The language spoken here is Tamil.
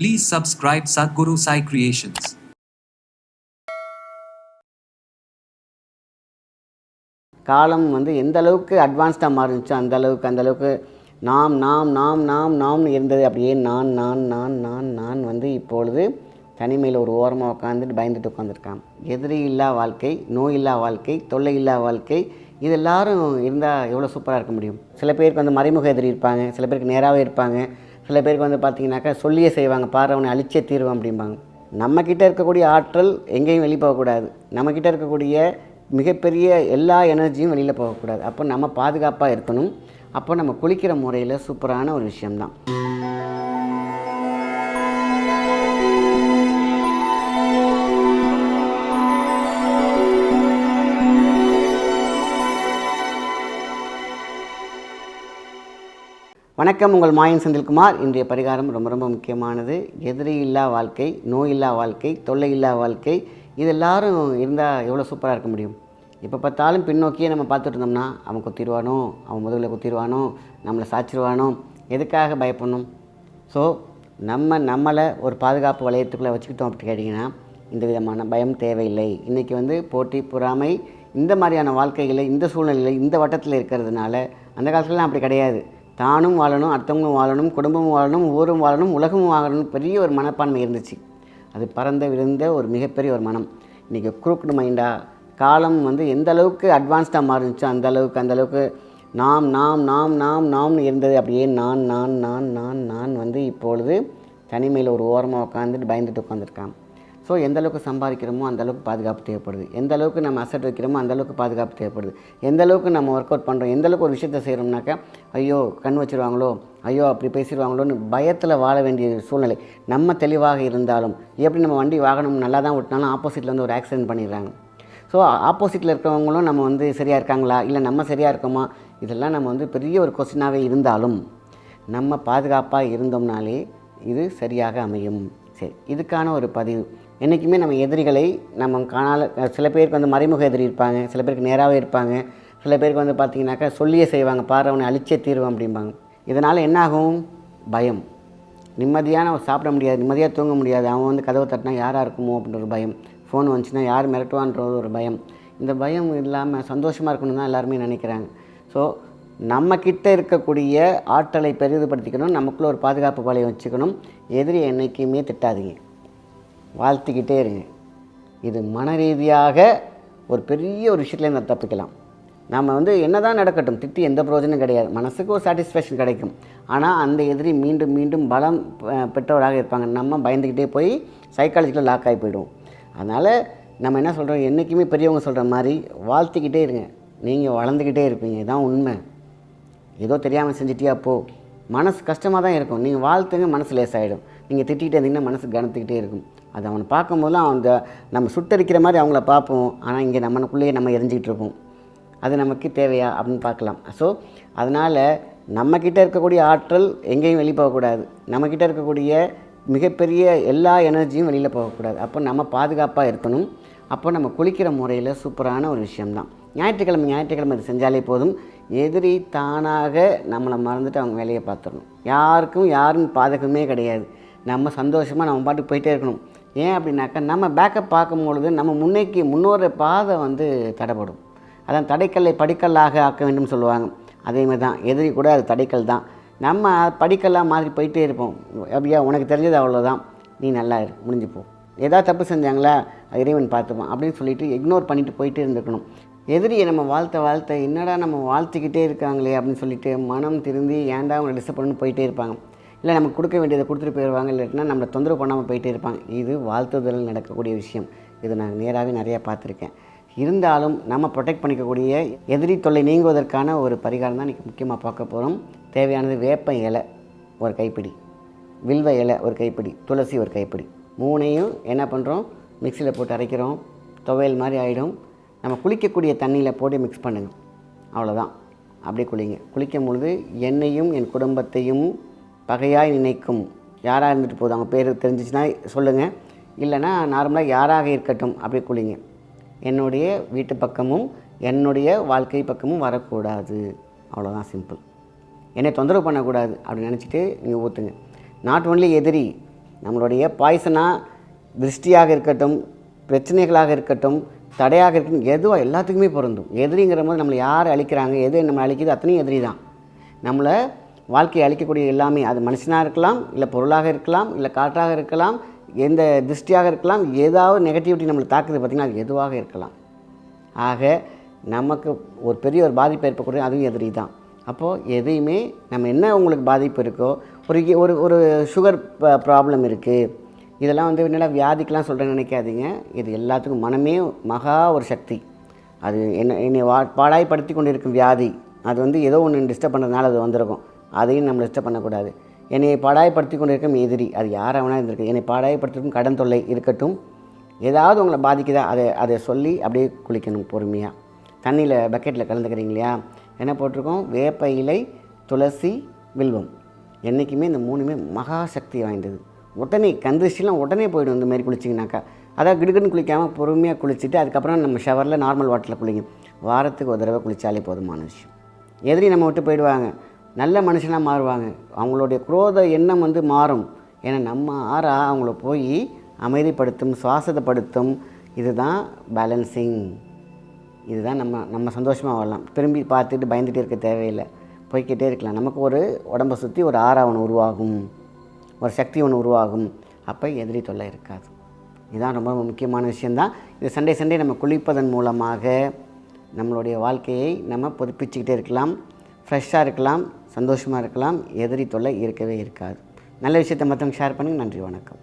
Please subscribe Sadhguru Sai Creations. காலம் வந்து எந்த அளவுக்கு அட்வான்ஸ்டாக மாறிச்சோ அந்த அளவுக்கு அந்த அளவுக்கு நாம் நாம் நாம் நாம் நாம்னு இருந்தது அப்படியே நான் நான் நான் நான் நான் வந்து இப்பொழுது தனிமையில் ஒரு ஓரமாக உட்காந்துட்டு பயந்துட்டு உட்காந்துருக்கான் எதிரி இல்லா வாழ்க்கை நோய் இல்லா வாழ்க்கை தொல்லை இல்லா வாழ்க்கை இது எல்லாரும் இருந்தால் எவ்வளோ சூப்பராக இருக்க முடியும்? சில பேருக்கு வந்து மறைமுக எதிரி இருப்பாங்க சில பேருக்கு நேராகவே இருப்பாங்க. சில பேருக்கு வந்து பார்த்தீங்கன்னாக்கா சொல்லியே செய்வாங்க பாரு அவனை அழிச்சே தீர்வான் அப்படிம்பாங்க. நம்மக்கிட்ட இருக்கக்கூடிய ஆற்றல் எங்கேயும் வெளியே போகக்கூடாது. நம்மக்கிட்ட இருக்கக்கூடிய மிகப்பெரிய எல்லா எனர்ஜியும் வெளியில் போகக்கூடாது. அப்போ நம்ம பாதுகாப்பாக இருக்கணும். அப்போ நம்ம குளிக்கிற முறையில் சூப்பரான ஒரு விஷயம்தான். வணக்கம் உங்கள் மாயன் செந்தில்குமார். இன்றைய பரிகாரம் ரொம்ப ரொம்ப முக்கியமானது. எதிரி இல்லா வாழ்க்கை நோய் இல்லா வாழ்க்கை தொல்லை இல்லா வாழ்க்கை இது எல்லாரும் இருந்தால் எவ்வளோ சூப்பராக இருக்க முடியும்? எப்போ பார்த்தாலும் பின்னோக்கியே நம்ம பார்த்துட்டு இருந்தோம்னா அவன் குத்திடுவானோ அவன் முதுகில் குத்திடுவானோ நம்மளை சாச்சிடுவானோ எதுக்காக பயப்படணும்? ஸோ நம்ம நம்மளை ஒரு பாதுகாப்பு வளையத்துக்குள்ளே வச்சுக்கிட்டோம் அப்படி கேட்டிங்கன்னா இந்த விதமான பயம் தேவையில்லை. இன்றைக்கி வந்து போட்டி பொறாமை இந்த மாதிரியான வாழ்க்கைகளை இந்த சூழ்நிலையில் இந்த வட்டத்தில் இருக்கிறதுனால அந்த காலத்துலலாம் அப்படி கிடையாது. தானும் வாழணும் அடுத்தவங்களும் வாழணும் குடும்பமும் வாழணும் ஊரும் வாழணும் உலகமும் வாழணும் பெரிய ஒரு மனப்பான்மை இருந்துச்சு. அது பறந்த விழுந்த ஒரு மிகப்பெரிய ஒரு மனம். இன்றைக்கி குரூக்டு மைண்டாக காலம் வந்து எந்த அளவுக்கு அட்வான்ஸ்டாக மாறிச்சோ அந்த அளவுக்கு அந்த அளவுக்கு நாம் நாம் நாம் நாம் நாம்னு இருந்தது. அப்படியே நான் நான் நான் நான் நான் வந்து இப்பொழுது தனிமையில் ஒரு ஓரமாக உட்காந்துட்டு பயந்துட்டு உட்காந்துருக்கான் ஸோ எந்த அளவுக்கு சம்பாதிக்கிறோமோ அந்தளவுக்கு பாதுகாப்பு தேவைப்படுது. எந்த அளவுக்கு நம்ம அசட் வைக்கிறோமோ அந்தளவுக்கு பாதுகாப்பு தேவைப்படுது. எந்த அளவுக்கு நம்ம ஒர்க் அவுட் பண்ணுறோம் எந்த அளவுக்கு ஒரு விஷயத்தை செய்கிறோம்னாக்கா ஐயோ கண் வச்சுருவாங்களோ ஐயோ அப்படி பேசிடுவாங்களோன்னு பயத்தில் வாழ வேண்டிய சூழ்நிலை. நம்ம தெளிவாக இருந்தாலும் எப்படி நம்ம வண்டி வாகனம் நல்லா தான் ஓட்டினாலும் ஆப்போசிட்டில் வந்து ஒரு ஆக்சிடென்ட் பண்ணிடுறாங்க. ஸோ ஆப்போசிட்டில் இருக்கிறவங்களும் நம்ம வந்து சரியாக இருக்காங்களா? இல்லை நம்ம சரியாக இருக்கோமா? இதெல்லாம் நம்ம வந்து பெரிய ஒரு கொஸ்டினாகவே இருந்தாலும் நம்ம பாதுகாப்பாக இருந்தோம்னாலே இது சரியாக அமையும். சரி இதுக்கான ஒரு பதிவு. என்றைக்குமே நம்ம எதிரிகளை நம்ம காணால சில பேருக்கு வந்து மறைமுக எதிரி இருப்பாங்க சில பேருக்கு நேராகவே இருப்பாங்க சில பேருக்கு வந்து பார்த்திங்கனாக்கா சொல்லியே செய்வாங்க பாரு அவனை அழிச்சே தீர்வான் அப்படிம்பாங்க. இதனால் என்னாகும்? பயம். நிம்மதியான சாப்பிட முடியாது நிம்மதியாக தூங்க முடியாது அவன் வந்து கதவை தட்டினா யாராக இருக்குமோ அப்படின்ற ஒரு பயம். ஃபோன் வந்துச்சுன்னா யார் மிரட்டுவான்ற ஒரு பயம். இந்த பயம் இல்லாமல் சந்தோஷமாக இருக்கணும் தான் எல்லாருமே நினைக்கிறாங்க. ஸோ நம்மக்கிட்ட இருக்கக்கூடிய ஆற்றலை பெரிதுபடுத்திக்கணும் நமக்குள்ளே ஒரு பாதுகாப்பு பாலையை வச்சுக்கணும். எதிரி என்றைக்குமே திட்டாதீங்க. வாழ்த்திக்கிட்டே இருங்க. இது மன ரீதியாக ஒரு பெரிய ஒரு விஷயத்துலேருந்து நம்ம தப்பிக்கலாம். நம்ம வந்து என்ன தான் நடக்கட்டும் திட்டி எந்த பிரயோஜனம் கிடையாது. மனசுக்கு ஒரு சாட்டிஸ்ஃபேக்ஷன் கிடைக்கும். ஆனால் அந்த எதிரி மீண்டும் மீண்டும் பலம் பெற்றவராக இருப்பாங்க. நம்ம பயந்துக்கிட்டே போய் சைக்காலஜிக்கல் லாக் ஆகி போயிடுவோம். அதனால் நம்ம என்ன சொல்கிறோம் என்றைக்குமே பெரியவங்க சொல்கிற மாதிரி வாழ்த்திக்கிட்டே இருங்க. நீங்கள் வளர்ந்துக்கிட்டே இருப்பீங்க. இதான் உண்மை. ஏதோ தெரியாமல் செஞ்சிட்டியா போ. மனசு கஷ்டமாக தான் இருக்கும். நீங்கள் வாழ்த்துங்க மனசு லேசாகிடும் நீங்கள் திட்டிகிட்டே இருந்தீங்கன்னா மனசு கனத்துக்கிட்டே இருக்கும். அது அவனை பார்க்கும்போதெல்லாம் அந்த நம்ம சுட்டரிக்கிற மாதிரி அவங்கள பார்ப்போம். ஆனால் இங்கே நம்மனுக்குள்ளேயே நம்ம எரிஞ்சிக்கிட்டு இருப்போம். அது நமக்கு தேவையா அப்படின்னு பார்க்கலாம். ஸோ அதனால் நம்மக்கிட்ட இருக்கக்கூடிய ஆற்றல் எங்கேயும் வெளியே போகக்கூடாது. நம்மக்கிட்ட இருக்கக்கூடிய மிகப்பெரிய எல்லா எனர்ஜியும் வெளியில் போகக்கூடாது. அப்போ நம்ம பாதுகாப்பாக இருக்கணும். அப்போ நம்ம குளிக்கிற முறையில் சூப்பரான ஒரு விஷயம்தான். ஞாயிற்றுக்கிழமை ஞாயிற்றுக்கிழமை இது செஞ்சாலே போதும். எதிரி தானாக நம்மளை மறந்துட்டு அவங்க வேலையை பார்த்துடணும். யாருக்கும் யாரும் பாதகமே கிடையாது. நம்ம சந்தோஷமாக நம்ம பாட்டுக்கு போயிட்டே இருக்கணும். ஏன் அப்படின்னாக்கா நம்ம பேக்கப் பார்க்கும்பொழுது நம்ம முன்னேக்கி முன்னோர பாதை வந்து தடைப்படும் அதான் தடைக்கல்லை படிக்கல்லாக ஆக்க வேண்டும் சொல்லுவாங்க. அதே மாதிரி தான். எதிரி கூட அது தடைக்கல் தான். நம்ம படிக்கல்லாக மாதிரி போயிட்டே இருப்போம். அப்படியா உனக்கு தெரிஞ்சது அவ்வளோதான் நீ நல்லா இரு முடிஞ்சு போ. ஏதாவது தப்பு செஞ்சாங்களா? அது இறைவன் பார்த்துப்பான் அப்படின்னு சொல்லிட்டு இக்னோர் பண்ணிட்டு போயிட்டே இருந்துக்கணும் எதிரியை நம்ம வாழ்த்த வாழ்த்த என்னடா நம்ம வாழ்த்திக்கிட்டே இருக்காங்களே அப்படின்னு சொல்லிட்டு மனம் திருந்தி ஏன்டா அவங்களை டிஸ்டர்ப் பண்ணி போயிட்டே இருப்பாங்க. இல்லை நமக்கு கொடுக்க வேண்டியதை கொடுத்துட்டு போயிடுவாங்க. இல்லைன்னா நம்மளை தொந்தரவு பண்ணாமல் போயிட்டே இருப்பாங்க. இது வாழ்த்துதல் நடக்கக்கூடிய விஷயம். இது நான் நேராகவே நிறையா பார்த்துருக்கேன். இருந்தாலும் நம்ம ப்ரொடெக்ட் பண்ணிக்கக்கூடிய எதிரி தொல்லை நீங்குவதற்கான ஒரு பரிகாரம் தான் இன்றைக்கி முக்கியமாக பார்க்க போகிறோம் தேவையானது வேப்ப இலை ஒரு கைப்பிடி. வில்வ இலை ஒரு கைப்பிடி. துளசி ஒரு கைப்பிடி. மூணையும் என்ன பண்ணுறோம் மிக்சியில் போட்டு அரைக்கிறோம். துவையல் மாதிரி ஆகிடும் நம்ம குளிக்கக்கூடிய தண்ணியில் போட்டு மிக்ஸ் பண்ணுங்க. அவ்வளோதான் அப்படியே குளிங்க. குளிக்கும் பொழுது என்னையும் என் குடும்பத்தையும் பகையாய் நினைக்கும். யாராக இருந்துட்டு போதும்? அவங்க பேர் தெரிஞ்சிச்சுன்னா சொல்லுங்கள் இல்லைன்னா நார்மலாக யாராக இருக்கட்டும். அப்படி குளிங்க. என்னுடைய வீட்டு பக்கமும் என்னுடைய வாழ்க்கை பக்கமும் வரக்கூடாது. அவ்வளோதான் சிம்பிள் என்னை தொந்தரவு பண்ணக்கூடாது. அப்படின்னு நினச்சிட்டு நீங்கள் ஊற்றுங்க நாட் ஒன்லி எதிரி நம்மளுடைய பாய்சனாக திருஷ்டியாக இருக்கட்டும் பிரச்சனைகளாக இருக்கட்டும் தடையாக இருக்குன்னு எதுவாக எல்லாத்துக்குமே பொருந்தும். எதிரிங்கிற போது நம்மளை யார் அழிக்கிறாங்க எது நம்ம அழிக்குது அத்தனையும் எதிரி தான். நம்மளை வாழ்க்கையை அழிக்கக்கூடிய எல்லாமே அது மனுஷனாக இருக்கலாம் இல்லை பொருளாக இருக்கலாம் இல்லை காற்றாக இருக்கலாம் எந்த திருஷ்டியாக இருக்கலாம் ஏதாவது நெகட்டிவிட்டி நம்மளை தாக்குது பார்த்திங்கன்னா அது எதுவாக இருக்கலாம். ஆக நமக்கு ஒரு பெரிய ஒரு பாதிப்பு ஏற்படக்கூடிய அதுவும் எதிரி தான். அப்போது எதையுமே நம்ம என்ன உங்களுக்கு பாதிப்பு இருக்கோ ஒரு ஒரு ஒரு சுகர் ப்ராப்ளம் இருக்குது இதெல்லாம் வந்து என்னடா வியாதிக்கெலாம் சொல்கிறேன்னு நினைக்காதீங்க. இது எல்லாத்துக்கும் மனமே மகா ஒரு சக்தி. அது என்ன என்னை வா பாடாய்படுத்தி கொண்டு இருக்கும் வியாதி. அது வந்து ஏதோ ஒன்று டிஸ்டர்ப் பண்ணுறதுனால அது வந்திருக்கும். அதையும் நம்ம டிஸ்டர்ப் பண்ணக்கூடாது. என்னை பாடாயப்படுத்தி கொண்டு இருக்கும் எதிரி அது யாராக வேணால் இருந்திருக்கு என்னை பாடாய்படுத்திருக்கும் கடன் தொல்லை இருக்கட்டும். ஏதாவது உங்களை பாதிக்குதா அதை அதை சொல்லி அப்படியே குளிக்கணும் பொறுமையாக தண்ணியில் பக்கெட்டில் கலந்துக்கிறீங்க இல்லையா என்ன போட்டிருக்கோம்? வேப்ப இலை துளசி வில்வம். என்றைக்குமே இந்த மூணுமே மகா சக்தி வாய்ந்தது. உடனே கந்திரிச்சிலாம் உடனே போயிடும் இந்த மாதிரி குளிச்சிங்கனாக்கா. அதாவது கிடுக்குன்னு குளிக்காமல் பொறுமையாக குளிச்சுட்டு அதுக்கப்புறம் நம்ம ஷவரில் நார்மல் வாட்டரில் குளிங்க. வாரத்துக்கு ஒரு தடவை குளித்தாலே போதுமான விஷயம். எதிரி நம்ம விட்டு போயிடுவாங்க. நல்ல மனுஷனாக மாறுவாங்க. அவங்களுடைய குரோத எண்ணம் வந்து மாறும். ஏன்னா நம்ம ஆறா அவங்கள போய் அமைதிப்படுத்தும் சுவாசத்தைப்படுத்தும். இதுதான் பேலன்சிங் இதுதான் நம்ம நம்ம சந்தோஷமாக வரலாம் திரும்பி பார்த்துட்டு பயந்துகிட்டே இருக்க தேவையில்லை. போய்க்கிட்டே இருக்கலாம். நமக்கு ஒரு உடம்பை சுற்றி ஒரு ஆறா ஒன்று உருவாகும். ஒரு சக்தி ஒன்று உருவாகும். அப்போ எதிரி தொல்லை இருக்காது. இதுதான் ரொம்ப முக்கியமான விஷயந்தான் இது சண்டே சண்டே நம்ம குளிப்பதன் மூலமாக நம்மளுடைய வாழ்க்கையை நம்ம புதுப்பிச்சுக்கிட்டே இருக்கலாம். ஃப்ரெஷ்ஷாக இருக்கலாம் சந்தோஷமாக இருக்கலாம் எதிரி தொல்லை இருக்கவே இருக்காது. நல்ல விஷயத்தை மற்றவங்க ஷேர் பண்ணுங்கள் நன்றி வணக்கம்.